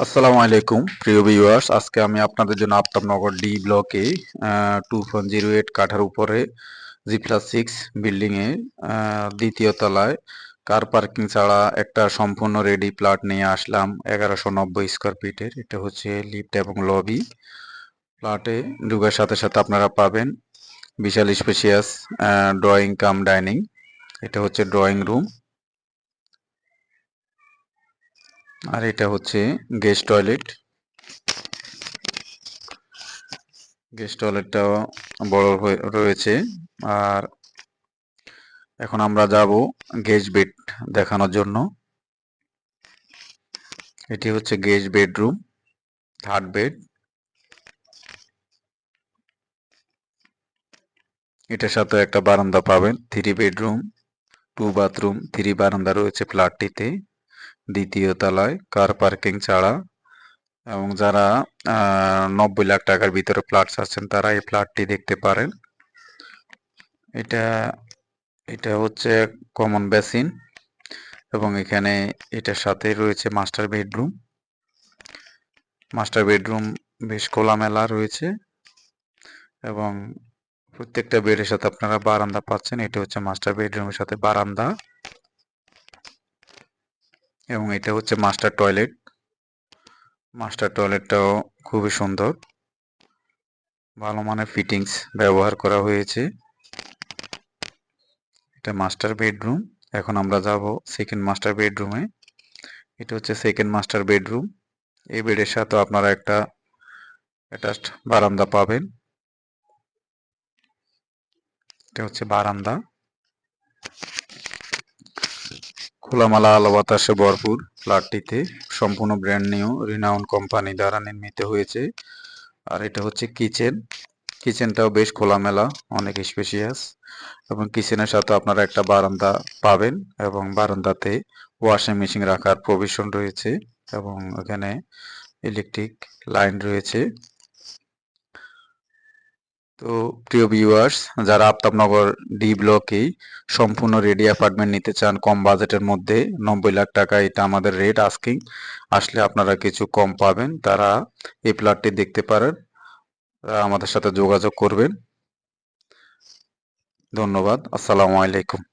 আসসালামু আলাইকুম, প্রিয় ভিউয়ার্স আজকে আমি আপনাদের জন্য আফতাবনগর ডি ব্লকে টু পয়েন্ট জিরো এইট কাঠার উপরে জি প্লাস সিক্স বিল্ডিংয়ে দ্বিতীয় তলায় কার পার্কিং ছাড়া একটা সম্পূর্ণ রেডি প্লট নিয়ে আসলাম এগারোশো নব্বই স্কোয়ার ফিটের এটা হচ্ছে লিফট এবং লবি প্লটে ঢুকার সাথে সাথে আপনারা পাবেন বিশাল স্পেশিয়াস ড্রয়িং কাম ডাইনিং এটা হচ্ছে ড্রয়িং রুম আর এটা হচ্ছে গেস্ট টয়লেট গেস্ট টয়লেটটাও বড় রয়েছে। আর এখন আমরা যাব গেস্ট বেড দেখানোর জন্য। এটি হচ্ছে গেস্ট বেডরুম থার্ড বেড এটার সাথে একটা বারান্দা পাবেন three bedroom two bathroom three বারান্দা রয়েছে ফ্ল্যাটটিতে দ্বিতীয় তলায় কার পার্কিং ছাড়া এবং যারা নব্বই লাখ টাকার ভিতরে ফ্ল্যাট চাচ্ছেন তারা এই ফ্ল্যাটটি দেখতে পারেন। এটা এটা হচ্ছে কমন বেসিন এবং এখানে এটার সাথে রয়েছে মাস্টার বেডরুম মাস্টার বেডরুম বেশ খোলামেলা রয়েছে এবং প্রত্যেকটা বেডের সাথে আপনারা বারান্দা পাচ্ছেন। এটা হচ্ছে মাস্টার বেডরুমের সাথে বারান্দা। এবং এটা হচ্ছে মাস্টার টয়লেট মাস্টার টয়লেটটাও খুবই সুন্দর। ভালো মানের ফিটিংস ব্যবহার করা হয়েছে। এটা মাস্টার বেডরুম এখন আমরা যাব সেকেন্ড মাস্টার বেডরুমে এটা হচ্ছে সেকেন্ড মাস্টার বেডরুম এই বেডের সাথে আপনারা একটা অ্যাটাচড বারান্দা পাবেন। এটা হচ্ছে বারান্দা। খোলামালা আলো বাতাসে ভরপুর। ফ্ল্যাটটিতে সম্পূর্ণ ব্র্যান্ড নিউ রিনাউন কোম্পানি দ্বারা নির্মিত হয়েছে। আর এটা হচ্ছে কিচেন কিচেনটাও বেশ খোলামেলা, অনেক স্পেশিয়াস এবং কিচেনের সাথে আপনারা একটা বারান্দা পাবেন এবং বারান্দাতে ওয়াশিং মেশিন রাখার প্রভিশন রয়েছে এবং এখানে ইলেকট্রিক লাইন রয়েছে। তো প্রিয় ভিউয়ার্স যারা আফতাবনগর ডি ব্লকেই সম্পূর্ণ রেডি অ্যাপার্টমেন্ট নিতে চান, কম বাজেটের মধ্যে নব্বই লাখ টাকা এটা আমাদের রেট আস্কিং আসলে আপনারা কিছু কম পাবেন, তারা এই প্লটটি দেখতে পারেন আমাদের সাথে যোগাযোগ করবেন। ধন্যবাদ, আসসালামু আলাইকুম।